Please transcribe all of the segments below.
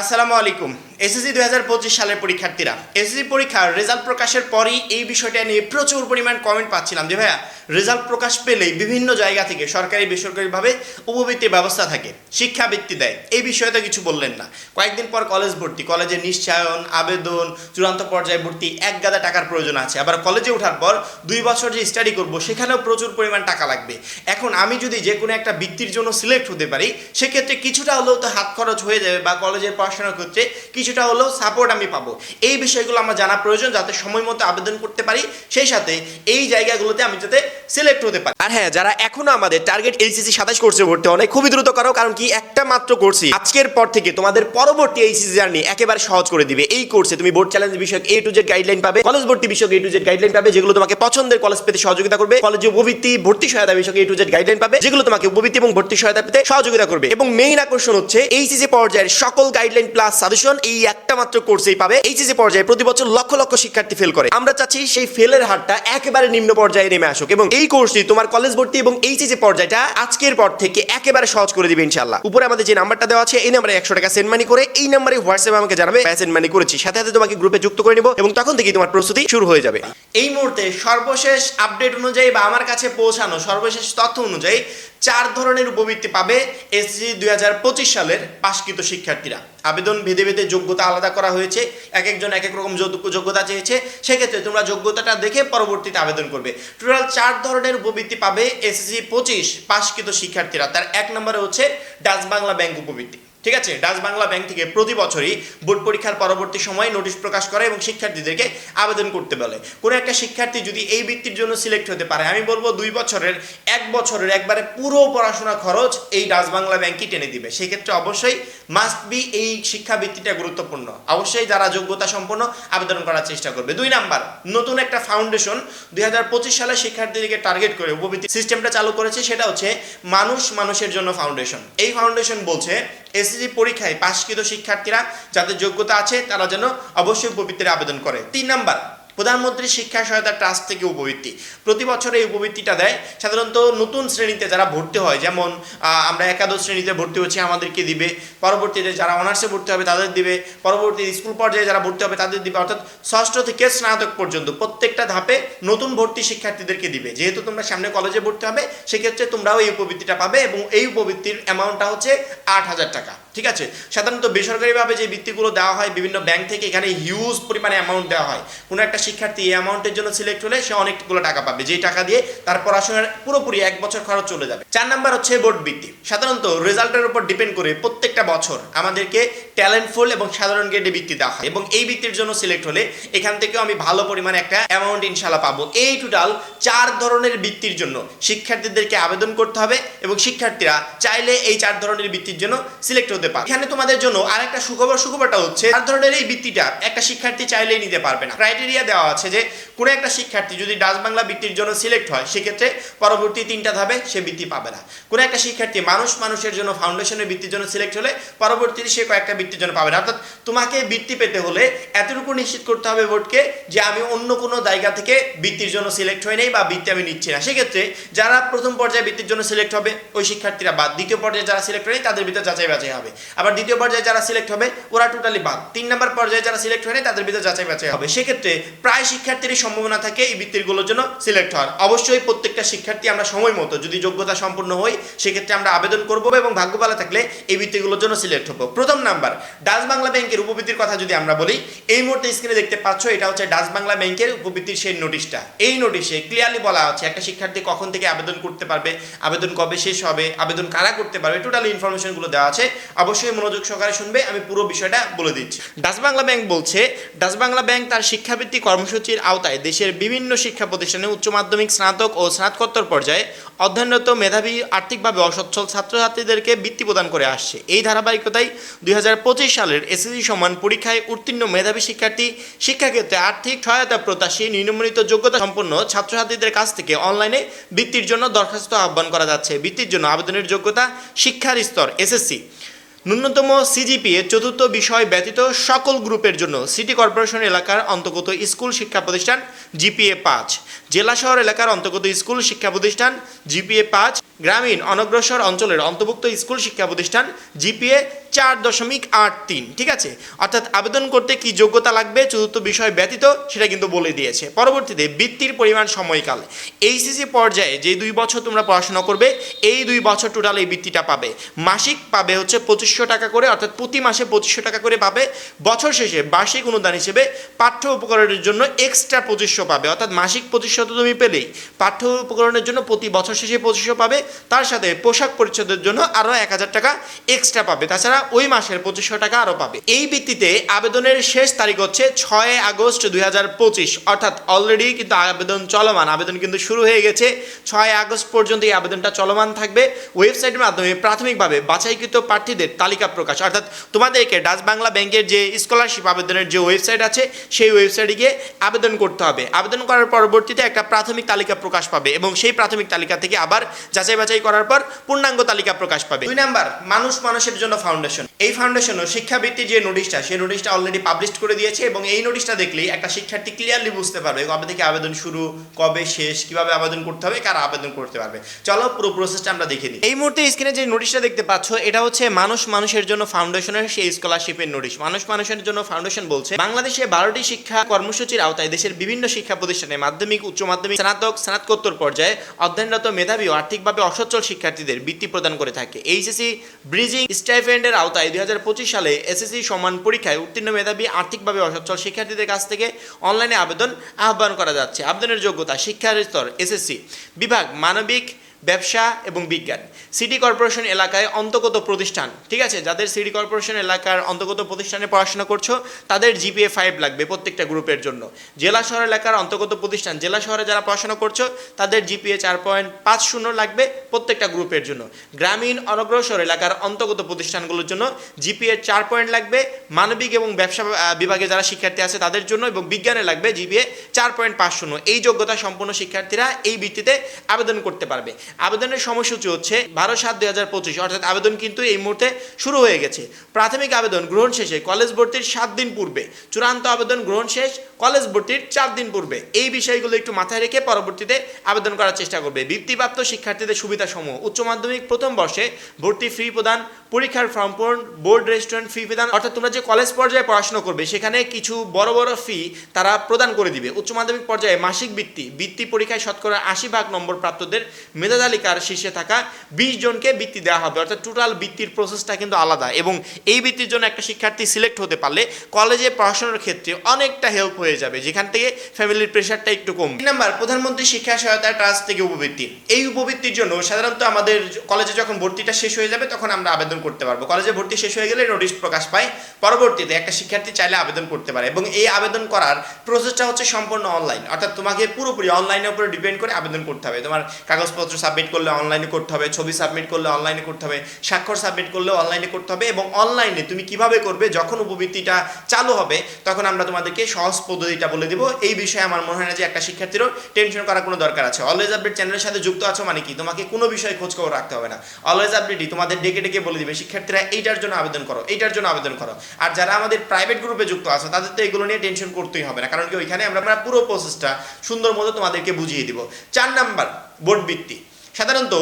আসসালামু আলাইকুম। এসএসসি দুই হাজার পঁচিশ সালের পরীক্ষার্থীরা, এসএসসি পরীক্ষার রেজাল্ট প্রকাশের পরই এই বিষয়টা নিয়ে প্রচুর পরিমাণ কমেন্ট পাচ্ছিলাম যে, ভাইয়া রেজাল্ট প্রকাশ পেলেই বিভিন্ন জায়গা থেকে সরকারি, বেসরকারিভাবে উপবৃত্তির ব্যবস্থা থাকে, শিক্ষাবৃত্তি দেয়। এই বিষয়ে তো কিছু বললেন না। কয়েকদিন পর কলেজ ভর্তি কলেজে নিশ্চয়ন, আবেদন, চূড়ান্ত পর্যায়ে ভর্তি, এক গাদা টাকার প্রয়োজন আছে। আবার কলেজে ওঠার পর দুই বছর যে স্টাডি করব, সেখানেও প্রচুর পরিমাণ টাকা লাগবে। এখন আমি যদি যে কোনো একটা বৃত্তির জন্য সিলেক্ট হতে পারি, সেক্ষেত্রে কিছুটা হলেও তো হাত খরচ হয়ে যাবে বা কলেজের পড়াশোনার ক্ষেত্রে কিছুটা হলেও সাপোর্ট আমি পাবো। এই বিষয়গুলো আমার জানা প্রয়োজন যাতে সময় মতো আবেদন করতে পারি, সেই সাথে এই জায়গাগুলোতে আমি যাতে সিলেক্ট হতে পারি। আর হ্যাঁ যারা এখনও আমাদের টার্গেট এইচএসসি সাতাশ কোর্সে ভর্তি হয় খুবই দ্রুত করো, কারণ কি একটা মাত্র কোর্সই আজকের পর থেকে তোমাদের পরবর্তী এইচএসসি জার্নি একেবারে সহজ করে দিবে। এই কোর্সে তুমি বোর্ড চ্যালেঞ্জ বিষয়ক এ টু জেড গাইডলাইন পাবে কলেজ ভর্তি বিষয়ক এ টু জেড গাইডলাইন পাবে, যেগুলো তোমাকে পছন্দের কলেজ পেতে সহযোগিতা করবে কলেজে উপবৃত্তি, ভর্তি সহায়তা বিষয়ক এ টু জেড গাইডলাইন পাবে, যেগুলো তোমাকে উপবৃত্তি এবং ভর্তি সহায়তা পেতে সহযোগিতা করবে। এবং মেইন আকর্ষণ হচ্ছে এইচএসসি পর্যায়ের সকল গাইডলাইন প্লাস সাজেশন এই একটা মাত্র কোর্সেই পাবে। এইচএসসি পর্যায়ে প্রতি বছর লক্ষ লক্ষ শিক্ষার্থী ফেল করে। আমরা চাচ্ছি সেই ফেলের হারটা একেবারে নিম্ন পর্যায়ে নেমে আসুক এবং এই কোর্সটি তোমার কলেজ ভর্তি এবং এইচএসসি পর্যায়টা আজকের পর থেকে একেবারে সহজ করে দিবে ইনশাআল্লাহ। উপরে আমাদের যে নাম্বারটা দেওয়া আছে, এই নাম্বারে একশো টাকা সেন্ড মানি করে এই নাম্বারে হোয়াটসঅ্যাপে আমাকে জানাবে সেন্ড মানি করেছি। সাথে সাথে তোমাকে গ্রুপে যুক্ত করে নিব এবং তখন থেকেই তোমার প্রস্তুতি শুরু হয়ে যাবে। এই মুহূর্তে সর্বশেষ আপডেট অনুযায়ী বা আমার কাছে পৌঁছানো সর্বশেষ তথ্য অনুযায়ী চার ধরনের উপবৃত্তি পাবে এসএসসি দুই হাজার পঁচিশ সালের পাশকৃত শিক্ষার্থীরা। আবেদন ভেদে ভেদে যোগ্যতা আলাদা করা হয়েছে। এক একজন এক এক রকম যোগ- যোগ্যতা চেয়েছে। সেক্ষেত্রে তোমরা যোগ্যতাটা দেখে পরবর্তীতে আবেদন করবে। টোটাল চার ধরনের উপবৃত্তি পাবে এসএসসি পঁচিশ পাশকৃত শিক্ষার্থীরা। তার এক নম্বরে হচ্ছে ডাচ বাংলা ব্যাংক উপবৃত্তি। ঠিক আছে? ডাচ বাংলা ব্যাংক থেকে প্রতি বছরই বোর্ড পরীক্ষার পরবর্তী সময়ে নোটিশ প্রকাশ করে এবং শিক্ষার্থীদেরকে আবেদন করতে বলে। কোনো একটা শিক্ষার্থী যদি এই বৃত্তির জন্য সিলেক্ট হতে পারে, আমি বলব দুই বছরের, এক বছরের একবারে পুরো পড়াশোনা খরচ এই ডাচ বাংলা ব্যাংকই টেনে দিবে। সেক্ষেত্রে অবশ্যই মাস্ট বি এই শিক্ষাবৃত্তিটা গুরুত্বপূর্ণ। অবশ্যই যারা যোগ্যতা সম্পন্ন আবেদন করার চেষ্টা করবে। দুই নাম্বার, নতুন একটা ফাউন্ডেশন দুই হাজার পঁচিশ সালে শিক্ষার্থীদেরকে টার্গেট করে উপবৃত্তি সিস্টেমটা চালু করেছে, সেটা হচ্ছে মানুষ মানুষের জন্য ফাউন্ডেশন এই ফাউন্ডেশন বলছে এসএসসি পরীক্ষায় পাশকৃত শিক্ষার্থীরা যাদের যোগ্যতা আছে তারা যেন অবশ্যই উপবৃত্তির আবেদন করে। তিন নাম্বার প্রধানমন্ত্রী শিক্ষা সহায়তা ট্রাস্ট থেকে উপবৃত্তি। প্রতি বছর এই উপবৃত্তিটা দেয়। সাধারণত নতুন শ্রেণীতে যারা ভর্তি হয়, যেমন আমরা একাদশ শ্রেণীতে ভর্তি হচ্ছি, আমাদেরকে দিবে। পরবর্তীতে যারা অনার্সে ভর্তি হবে, তাদের দিবে। পরবর্তী স্কুল পর্যায়ে যারা ভর্তি হবে, তাদের দিবে। অর্থাৎ ষষ্ঠ থেকে স্নাতক পর্যন্ত প্রত্যেকটা ধাপে নতুন ভর্তি শিক্ষার্থীদেরকে দিবে। যেহেতু তোমরা সামনে কলেজে ভর্তি হবে, সেক্ষেত্রে তোমরাও এই উপবৃত্তিটা পাবে এবং এই উপবৃত্তির অ্যামাউন্টটা হচ্ছে আট হাজার টাকা। ঠিক আছে? সাধারণত বেসরকারিভাবে যে বৃত্তিগুলো দেওয়া হয়, বিভিন্ন ব্যাংক থেকে এখানে হিউজ পরিমাণে অ্যামাউন্ট দেওয়া হয়। কোনো একটা শিক্ষার্থী এই অ্যামাউন্টের জন্য সিলেক্ট হলে সে অনেকগুলো টাকা পাবে। যেই টাকা দিয়ে তার পড়াশোনার পুরোপুরি এক বছর খরচ চলে যাবে। চার নাম্বার হচ্ছে বোর্ড বৃত্তি। সাধারণত রেজাল্টের উপর ডিপেন্ড করে প্রত্যেকটা বছর আমাদেরকে ট্যালেন্টফুল এবং সাধারণ গ্রেডে বৃত্তি দেওয়া হয়। এবং এই বৃত্তির জন্য সিলেক্ট হলে এখান থেকেও আমি ভালো পরিমাণে একটা অ্যামাউন্ট ইনশাল্লাহ পাবো। এই টোটাল চার ধরনের বৃত্তির জন্য শিক্ষার্থীদেরকে আবেদন করতে হবে এবং শিক্ষার্থীরা চাইলে এই চার ধরনের বৃত্তির জন্য সিলেক্ট হতে পারে এখানে তোমাদের জন্য আরেকটা সুখবর, সুখবরটা হচ্ছে, চার ধরনের এই বৃত্তিটা একটা শিক্ষার্থী চাইলেই নিতে পারবে না। ক্রাইটেরিয়া দেওয়া আছে যে, কোনো একটা শিক্ষার্থী যদি ডাচ বাংলা বৃত্তির জন্য সিলেক্ট হয়, সেক্ষেত্রে পরবর্তী তিনটা ধাপে সে বৃত্তি পাবে না। কোনো একটা শিক্ষার্থী মানুষ মানুষের জন্য ফাউন্ডেশনের বৃত্তির জন্য সিলেক্ট হলে পরবর্তীতে সে কয়েকটা বৃত্তির জন্য পাবে না। অর্থাৎ তোমাকে বৃত্তি পেতে হলে এতটুকু নিশ্চিত করতে হবে বোর্ডকে যে, আমি অন্য কোনো জায়গা থেকে বৃত্তির জন্য সিলেক্ট হয়ে নেই বা বৃত্তি আমি নিচ্ছি না। সেক্ষেত্রে যারা প্রথম পর্যায়ে বৃত্তির জন্য সিলেক্ট হবে, ওই শিক্ষার্থীরা বাদ দ্বিতীয় পর্যায়ে যারা সিলেক্ট হয় তাদের ভিতরে যাচাই বাছাই হবে। আবার দ্বিতীয় পর্যায়ে যারা সিলেক্ট হবে, ওরা টোটালি বাদ। তিন নম্বর পর্যায়ে যারা সিলেক্ট হয় তাদের ভিতরে যাচাই বাছাই হবে। সেক্ষেত্রে প্রায় শিক্ষার্থীরই সম্ভাবনা থাকে এই বৃত্তিগুলোর জন্য সিলেক্ট হওয়ার। অবশ্যই প্রত্যেকটা শিক্ষার্থী আমরা সময় মতো যদি যোগ্যতা সম্পূর্ণ হই, সেক্ষেত্রে আমরা আবেদন করব এবং ভাগ্য ভালো থাকলে এই বৃত্তিগুলোর জন্য সিলেক্ট হব। প্রথম নাম্বার, ডাচ বাংলা ব্যাংকের উপবৃত্তির কথা যদি আমরা বলি, এই মুহূর্তে স্ক্রিনে দেখতে পাচ্ছ, এটা হচ্ছে ডাচ বাংলা ব্যাংকের উপবৃত্তির সেই নোটিশটা এই নোটিশে ক্লিয়ারলি বলা আছে, একটা শিক্ষার্থী কখন থেকে আবেদন করতে পারবে, আবেদন কবে শেষ হবে, আবেদন কারা করতে পারবে টোটাল ইনফরমেশনগুলো দেওয়া আছে। অবশ্যই মনোযোগ সহকারে শুনবে, আমি পুরো বিষয়টা বলে দিচ্ছি। ডাচ বাংলা ব্যাংক বলছে, ডাচ বাংলা ব্যাংক তার শিক্ষাবৃত্তি কর্মসূচির আওতায় দেশের বিভিন্ন শিক্ষা প্রতিষ্ঠানে উচ্চ মাধ্যমিক, স্নাতক ও স্নাতকোত্তর পর্যায়ে অধ্যয়নরত মেধাবী, আর্থিকভাবে অসচ্ছল ছাত্রছাত্রীদেরকে বৃত্তি প্রদান করে আসছে। এই ধারাবাহিকতায় দুই হাজার পঁচিশ সালের এসএসসি সমান পরীক্ষায় উত্তীর্ণ মেধাবী শিক্ষার্থী, শিক্ষাক্ষেত্রে আর্থিক সহায়তা প্রত্যাশী নিম্নলিখিত যোগ্যতা সম্পন্ন ছাত্রছাত্রীদের কাছ থেকে অনলাইনে বৃত্তির জন্য দরখাস্ত আহ্বান করা যাচ্ছে। বৃত্তির জন্য আবেদনের যোগ্যতা শিক্ষার স্তর, এসএসসি। ন্যূনতম সিজিপিএ চতুর্থ বিষয় ব্যতীত সকল গ্রুপের জন্য সিটি কর্পোরেশন এলাকার অন্তর্গত স্কুল শিক্ষা প্রতিষ্ঠান জিপিএ পাঁচ, জেলা শহর এলাকার অন্তর্গত স্কুল শিক্ষা প্রতিষ্ঠান জিপিএ পাঁচ, গ্রামীণ অনগ্রসর অঞ্চলের অন্তর্ভুক্ত স্কুল শিক্ষা প্রতিষ্ঠান জিপিএ চার দশমিক আট তিন, ঠিক আছে? অর্থাৎ আবেদন করতে কি যোগ্যতা লাগবে? চতুর্থ বিষয় ব্যতীত সেটা কিন্তু বলে দিয়েছে। পরবর্তীতে বৃত্তির পরিমাণ সময়কাল। এইচএসসি পর্যায়ে যে দুই বছর তোমরা পড়াশোনা করবে, এই দুই বছর টোটাল এই বৃত্তিটা পাবে। মাসিক পাবে হচ্ছে পঁচিশশো টাকা করে, অর্থাৎ প্রতি মাসে পঁচিশশো টাকা করে পাবে। বছর শেষে বার্ষিক অনুদান হিসেবে পাঠ্য উপকরণের জন্য এক্সট্রা পঁচিশশো পাবে। অর্থাৎ মাসিক পঁচিশশো তো তুমি পেলেই। পাঠ্য উপকরণের জন্য প্রতি বছর শেষে পঁচিশশো পাবে। তার সাথে পোশাক পরিচ্ছদের জন্য আরও এক হাজার টাকা এক্সট্রা পাবে। তাছাড়া ওই মাসের পঁচিশশো টাকা আরও পাবে। এই ভিত্তিতে আবেদনের শেষ তারিখ হচ্ছে ছয় আগস্ট দুই হাজার পঁচিশ। অর্থাৎ অলরেডি কিন্তু আবেদন চলমান। আবেদন কিন্তু শুরু হয়ে গেছে। ছয় আগস্ট পর্যন্ত এই আবেদনটা চলমান থাকবে। ওয়েবসাইটের মাধ্যমে প্রাথমিকভাবে বাছাইকৃত প্রার্থীদের তালিকা প্রকাশ। অর্থাৎ তোমাদেরকে ডাচ বাংলা ব্যাংকের যে স্কলারশিপ আবেদনের যে ওয়েবসাইট আছে, সেই ওয়েবসাইটে গিয়ে আবেদন করতে হবে। আবেদন করার পরবর্তীতে একটা প্রাথমিক তালিকা প্রকাশ পাবে এবং সেই প্রাথমিক তালিকা থেকে আবার যাচাই বাছাই করার পর পূর্ণাঙ্গ তালিকা প্রকাশ পাবে। দুই নাম্বার, মানুষ মানুষের জন্য ফাউন্ডেশন question. এই ফাউন্ডেশনও শিক্ষাবৃত্তির যে নোটিশটা সেই নোটিশটা অলরেডি পাবলিশ করে দিয়েছে এবং এই নোটিশটা দেখলেই একটা শিক্ষার্থী ক্লিয়ারলি বুঝতে পারবে কবে থেকে আবেদন শুরু, কবে শেষ, কীভাবে আবেদন করতে হবে, কারা আবেদন করতে পারবে। চলো পুরো প্রসেসটা আমরা দেখে নিই। এই মুহূর্তে স্ক্রিনে যে নোটিশটা দেখতে পাচ্ছ, এটা হচ্ছে মানুষ মানুষের জন্য ফাউন্ডেশনের সেই স্কলারশিপের নোটিশ মানুষ মানুষের জন্য ফাউন্ডেশন বলছে, বাংলাদেশে বারোটি শিক্ষা কর্মসূচির আওতায় দেশের বিভিন্ন শিক্ষা প্রতিষ্ঠানে মাধ্যমিক, উচ্চ মাধ্যমিক, স্নাতক, স্নাতকোত্তর পর্যায়ে অধ্যয়নরত মেধাবী ও আর্থিকভাবে অসচ্ছল শিক্ষার্থীদের বৃত্তি প্রদান করে থাকে। এইচএসসি ব্রিজিং স্টাইফেন্ডের আওতায় দুই হাজার পঁচিশ সালে এসএসসি সমান পরীক্ষায় উত্তীর্ণ মেধাবী আর্থিকভাবে অসচ্ছল শিক্ষার্থীদের কাছ থেকে অনলাইনে আবেদন আহ্বান করা যাচ্ছে। আবেদনের যোগ্যতা শিক্ষার স্তর এসএসসি। বিভাগ মানবিক ব্যবসা এবং বিজ্ঞান। সিটি কর্পোরেশন এলাকায় অন্তর্গত প্রতিষ্ঠান, ঠিক আছে? যাদের সিটি কর্পোরেশন এলাকার অন্তর্গত প্রতিষ্ঠানে পড়াশোনা করছ, তাদের জিপিএ ফাইভ লাগবে প্রত্যেকটা গ্রুপের জন্য। জেলা শহর এলাকার অন্তর্গত প্রতিষ্ঠান, জেলা শহরে যারা পড়াশোনা করছ, তাদের জিপিএ চার পয়েন্ট পাঁচ শূন্য লাগবে প্রত্যেকটা গ্রুপের জন্য। গ্রামীণ অনগ্রসর এলাকার অন্তর্গত প্রতিষ্ঠানগুলোর জন্য জিপিএ চার পয়েন্ট লাগবে। মানবিক এবং ব্যবসা বিভাগে যারা শিক্ষার্থী আছে তাদের জন্য এবং বিজ্ঞানে লাগবে জিপিএ চার পয়েন্ট পাঁচ শূন্য এই যোগ্যতা সম্পন্ন শিক্ষার্থীরা এই ভিত্তিতে আবেদন করতে পারবে। আবেদনের সময়সূচি হচ্ছে বারো সাত দুই হাজার পঁচিশ। অর্থাৎ আবেদন কিন্তু এই মুহূর্তে শুরু হয়ে গেছে। প্রাথমিক আবেদন গ্রহণ শেষে কলেজ ভর্তির সাত দিন পূর্বে। চূড়ান্ত আবেদন গ্রহণ শেষ কলেজ ভর্তির চার দিন পূর্বে। এই বিষয়গুলো একটু মাথায় রেখে পরবর্তীতে আবেদন করার চেষ্টা করবে। বৃত্তিপ্রাপ্ত শিক্ষার্থীদের সুবিধাসমূহ। উচ্চ মাধ্যমিক প্রথম বর্ষে ভর্তি ফি প্রদান, পরীক্ষার ফর্ম পূরণ, বোর্ড রেস্টুরেন্ট ফি প্রদান, অর্থাৎ তোমরা যে কলেজ পর্যায়ে পড়াশোনা করবে, সেখানে কিছু বড় বড় ফি তারা প্রদান করে দিবে। উচ্চ মাধ্যমিক পর্যায়ে মাসিক বৃত্তি বৃত্তি পরীক্ষায় শতকরা আশি ভাগ নম্বর প্রাপ্তদের মেধা তালিকার শীর্ষে থাকা বিশ জনকে বৃত্তি দেওয়া হবে। অর্থাৎ টোটাল বৃত্তির প্রসেসটা কিন্তু আলাদা এবং এই বৃত্তির জন্য একটা শিক্ষার্থী সিলেক্ট হতে পারলে কলেজে পড়াশোনার ক্ষেত্রে অনেকটা হেল্প হয়ে যাবে, যেখান থেকে ফ্যামিলির প্রেশারটা একটু কম তিন নাম্বার, প্রধানমন্ত্রী শিক্ষা সহায়তা ট্রাস্ট থেকে উপবৃত্তি। এই উপবৃত্তির জন্য সাধারণত আমাদের কলেজে যখন ভর্তিটা শেষ হয়ে যাবে, তখন আমরা আবেদন করতে পারব। কলেজে ভর্তি শেষ হয়ে গেলে নোটিশ প্রকাশ পায়। পরবর্তীতে একটা শিক্ষার্থী চাইলে আবেদন করতে পারে এবং এই আবেদন করার প্রসেসটা হচ্ছে সম্পূর্ণ অনলাইন অর্থাৎ তোমাকে পুরোপুরি অনলাইনের উপরে ডিপেন্ড করে আবেদন করতে হবে। তোমার কাগজপত্র সাবমিট করলে অনলাইনে করতে হবে, ছবি সাবমিট করলে অনলাইনে করতে হবে, স্বাক্ষর সাবমিট করলে অনলাইনে করতে হবে এবং অনলাইনে তুমি কীভাবে করবে, যখন উপবৃত্তিটা চালু হবে, তখন আমরা তোমাদেরকে সহজ পদ্ধতিটা বলে দিব। এই বিষয়ে আমার মনে হয় না যে একটা শিক্ষার্থীরও টেনশন করার কোনো দরকার আছে। অলওয়েজ আপডেট চ্যানেলের সাথে যুক্ত আছো মানে কি? তোমাকে কোনো বিষয়ে খোঁজ খবর রাখতে হবে না। অলওয়েজ আপডেটই তোমাদের ডেকে ডেকে বলে দিবে, শিক্ষার্থীরা, এইটার জন্য আবেদন করো, এইটার জন্য আবেদন করো। আর যারা আমাদের প্রাইভেট গ্রুপে যুক্ত আছো, তাদের তো এগুলো নিয়ে টেনশন করতেই হবে না। কারণ কি? ওইখানে আমরা পুরো প্রসেসটা সুন্দর মতো তোমাদেরকে বুঝিয়ে দিব। চার নাম্বার বোর্ড বৃত্তি সাধারণত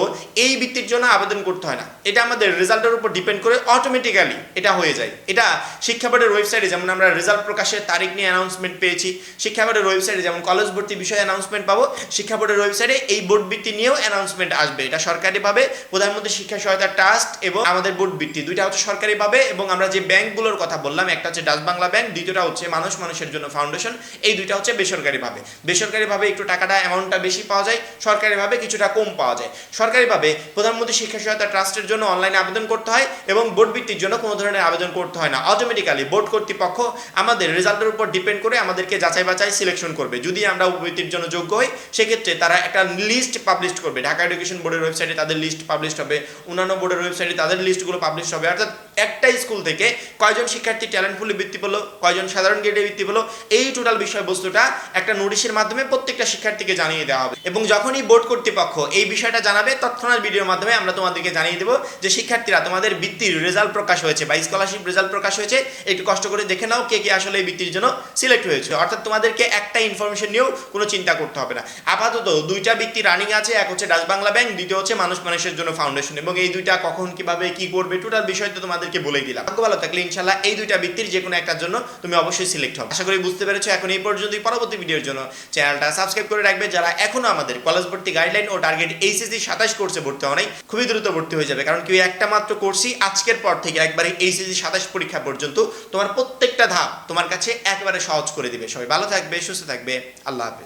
এই বৃত্তির জন্য আবেদন করতে হয় না। এটা আমাদের রেজাল্টের উপর ডিপেন্ড করে অটোমেটিক্যালি এটা হয়ে যায়। এটা শিক্ষা বোর্ডের ওয়েবসাইটে যেমন আমরা রেজাল্ট প্রকাশের তারিখ নিয়ে অ্যানাউন্সমেন্ট পেয়েছি, শিক্ষা বোর্ডের ওয়েবসাইটে যেমন কলেজ ভর্তি বিষয়ে অ্যানাউন্সমেন্ট পাবো, শিক্ষা বোর্ডের ওয়েবসাইটে এই বোর্ড বৃত্তি নিয়েও অ্যানাউন্সমেন্ট আসবে। এটা সরকারিভাবে প্রধানমন্ত্রী শিক্ষা সহায়তা ট্রাস্ট এবং আমাদের বোর্ড বৃত্তি। দুইটা হচ্ছে সরকারিভাবে এবং আমরা যে ব্যাংকগুলোর কথা বললাম, একটা হচ্ছে ডাচ বাংলা ব্যাংক, দ্বিতীয়টা হচ্ছে মানুষ মানুষের জন্য ফাউন্ডেশন এই দুইটা হচ্ছে বেসরকারিভাবে বেসরকারিভাবে একটু টাকাটা অ্যামাউন্টটা বেশি পাওয়া যায় সরকারিভাবে কিছুটা কম পাওয়া যায়। সরকারিভাবে প্রধানমন্ত্রী শিক্ষা সহায়তা ট্রাস্টের জন্য অনলাইনে আবেদন করতে হয় এবং বোর্ড ভিত্তির জন্য কোনো ধরনের আবেদন করতে হয় না। অটোমেটিক্যালি বোর্ড কর্তৃপক্ষ আমাদের রেজাল্টের উপর ডিপেন্ড করে আমাদেরকে যাচাই বাছাই সিলেকশন করবে। যদি আমরা উপবৃত্তির জন্য যোগ্য হই, সেক্ষেত্রে তারা একটা লিস্ট পাবলিশ করবে। ঢাকা এডুকেশন বোর্ডের ওয়েবসাইটে তাদের লিস্ট পাবলিশ হবে, অন্যান্য বোর্ডের ওয়েবসাইটে তাদের লিস্টগুলো পাবলিশ হবে। অর্থাৎ একটা স্কুল থেকে কয়জন শিক্ষার্থী ট্যালেন্টফুলি বৃত্তি পেল, কয়জন সাধারণ গ্রেডে বৃত্তি পেল, এই টোটাল বিষয়বস্তুটা একটা নোটিশের মাধ্যমে প্রত্যেকটা শিক্ষার্থীকে জানিয়ে দেওয়া হবে। এবং যখনই বোর্ড কর্তৃপক্ষ এই বিষয়টা জানাবে, তৎক্ষণাৎ ভিডিওর মাধ্যমে আমরা তোমাদেরকে জানিয়ে দেবো যে শিক্ষার্থীরা তোমাদের বৃত্তির রেজাল্ট প্রকাশ হয়েছে বা স্কলারশিপ রেজাল্ট প্রকাশ হয়েছে। একটু কষ্ট করে দেখে নাও কে কে আসলে এই বৃত্তির জন্য সিলেক্ট হয়েছে। অর্থাৎ তোমাদেরকে একটা ইনফরমেশন নিয়েও কোনো চিন্তা করতে হবে না। আপাতত দুইটা বৃত্তি রানিং আছে, এক হচ্ছে ডাচ বাংলা ব্যাংক দ্বিতীয় হচ্ছে মানুষ মানুষের জন্য ফাউন্ডেশন এবং এই দুইটা কখন, কীভাবে, কি করবে টোটাল বিষয় তো তোমাদের তোমাদেরকে বলেই দিলাম। ভাগ্য ভালো থাকলে ইনশাল্লাহ এই দুইটা বৃত্তির যে কোনো একটার জন্য তুমি অবশ্যই সিলেক্ট হবে। আশা করি বুঝতে পেরেছ, এখন এই পর্যন্তই পরবর্তী ভিডিওর জন্য। চ্যানেলটা সাবস্ক্রাইব করে রাখবে যারা এখনও আমাদের কলেজ ভর্তি গাইডলাইন ও টার্গেট এইচএসসি সাতাশ কোর্সে ভর্তি হওয়া নাই, খুবই দ্রুত ভর্তি হয়ে যাবে। কারণ কি ওই একটা মাত্র কোর্সই আজকের পর থেকে একবারে এইচএসসি সাতাশ পরীক্ষা পর্যন্ত তোমার প্রত্যেকটা ধাপ তোমার কাছে একেবারে সহজ করে দিবে। সবাই ভালো থাকবে, সুস্থ থাকবে। আল্লাহ হাফেজ।